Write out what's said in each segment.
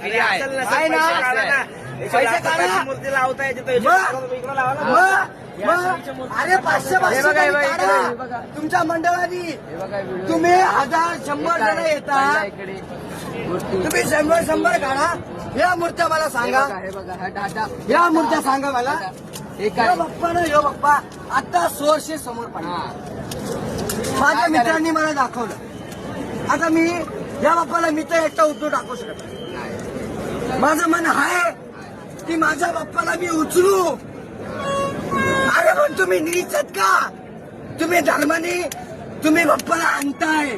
Free आहे ना? पैसे काढा मूर्ती लावताय अरे पाचशे पाचशे. तुमच्या मंडळाने तुम्ही हजार शंभर जण येता. तुम्ही शंभर शंभर काढा. या मूर्त्या मला सांगा. या मूर्त्या सांगा मला. बाप्पा ना यो बाप्पा. आता सोळशे समोर पडला हा. माझ्या मित्रांनी मला दाखवलं. आता मी या बाप्पाला मित्र एकटा उचलून टाकू शकत. माझं मन आहे की माझ्या बाप्पाला मी उचलू. अरे पण तुम्ही नीचत का? तुम्ही धर्माने तुम्ही बाप्पाला आणताय.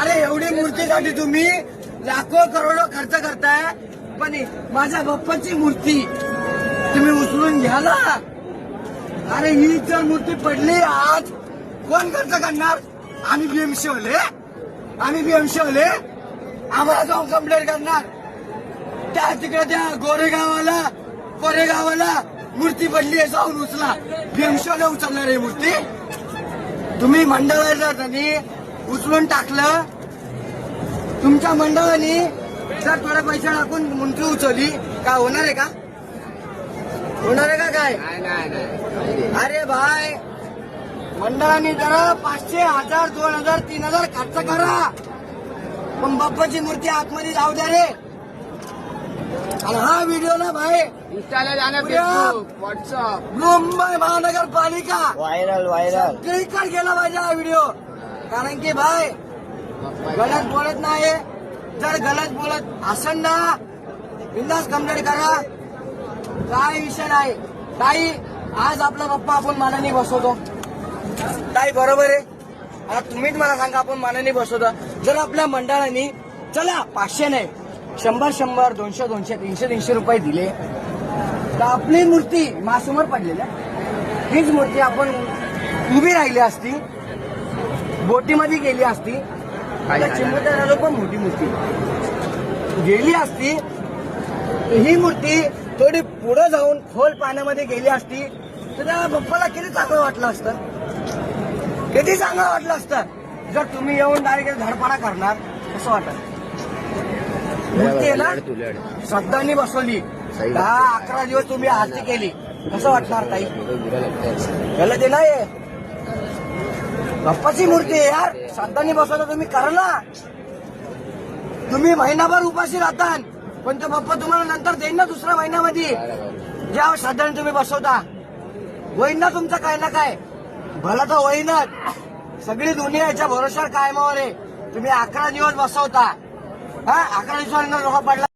अरे एवढी मूर्तीसाठी तुम्ही लाखो करोडो खर्च करताय पण माझ्या बाप्पाची मूर्ती तुम्ही उचलून घ्याला. अरे ही जर मूर्ती पडली आज कोण खर्च करणार? आम्ही बीएमसी होले आम्ही बीएमसी होले आम्हाला जाऊन कंप्लेंट करणार. त्या तिकडे त्या गोरेगावाला कोरेगावाला मूर्ती पडली आहे जाऊन उचला. भीमशोला उचलणार आहे मूर्ती. तुम्ही मंडळाला त्यांनी उचलून टाकलं तुमच्या मंडळाने जर थोडे पैसे टाकून मूर्ती उचलली काय होणार आहे का? होणार आहे का काय? नाही नाही नाही. अरे भाई मंडळाने जरा पाचशे हजार दोन हजार तीन हजार खर्च करा. पण बाप्पाची मूर्ती आतमध्ये जाऊ द्या रे. आणि हा व्हिडिओ ना भाई इंस्टाला जाणं उद्या. फेसबुक व्हॉट्सअप मुंबई महानगरपालिका. व्हायरल व्हायरल सगळीकडे गेला पाहिजे हा व्हिडिओ कारण की भाई गलत बोलत नाही जर गलत बोलत असेल ना बिंदास कंप्लेंट करा. काय विषय नाही. ताई आज आपला पप्पा आपण मानाने बसवतो. ताई बरोबर आहे. आता तुम्हीच मला सांगा आपण मानाने बसवतो. जर आपल्या मंडळाने चला पाचशे नाही. शंभर शंभर दोनशे दोनशे तीनशे तीनशे रुपये दिले. तर आपली मूर्ती मासमोर पडलेल्या. हीच मूर्ती आपण उभी राहिली असती. बोटीमध्ये गेली असती. चिंबुतारा पण मोठी मूर्ती. गेली असती. ही मूर्ती थोडी पुढे जाऊन खोल पाण्यामध्ये गेली असती. तर त्या बाप्पाला किती चांगलं वाटलं असतं? किती चांगलं वाटलं असतं? जर तुम्ही येऊन डायरेक्ट धडपडा करणार कसं वाटत मूर्ती आहे ना श्रद्धांनी बसवली. दहा अकरा दिवस तुम्ही आरती केली. कसं वाटणार ताई? गलत आहे ना हे बाप्पाची मूर्ती आहे यार. श्रद्धांनी बसवलं तुम्ही करा ना तुम्ही महिनाभर उपाशी राहता पण तो बाप्पा तुम्हाला नंतर देईन ना दुसऱ्या महिन्यामध्ये. ज्या श्रद्धाने तुम्ही बसवता. होईन ना तुमचं काय ना काय. भला तर होईनच. सगळी दुनिया याच्या भरोशावर कायमावर आहे. तुम्ही अकरा दिवस बसवता. हा अकरा दिवसानंतर लोक पडला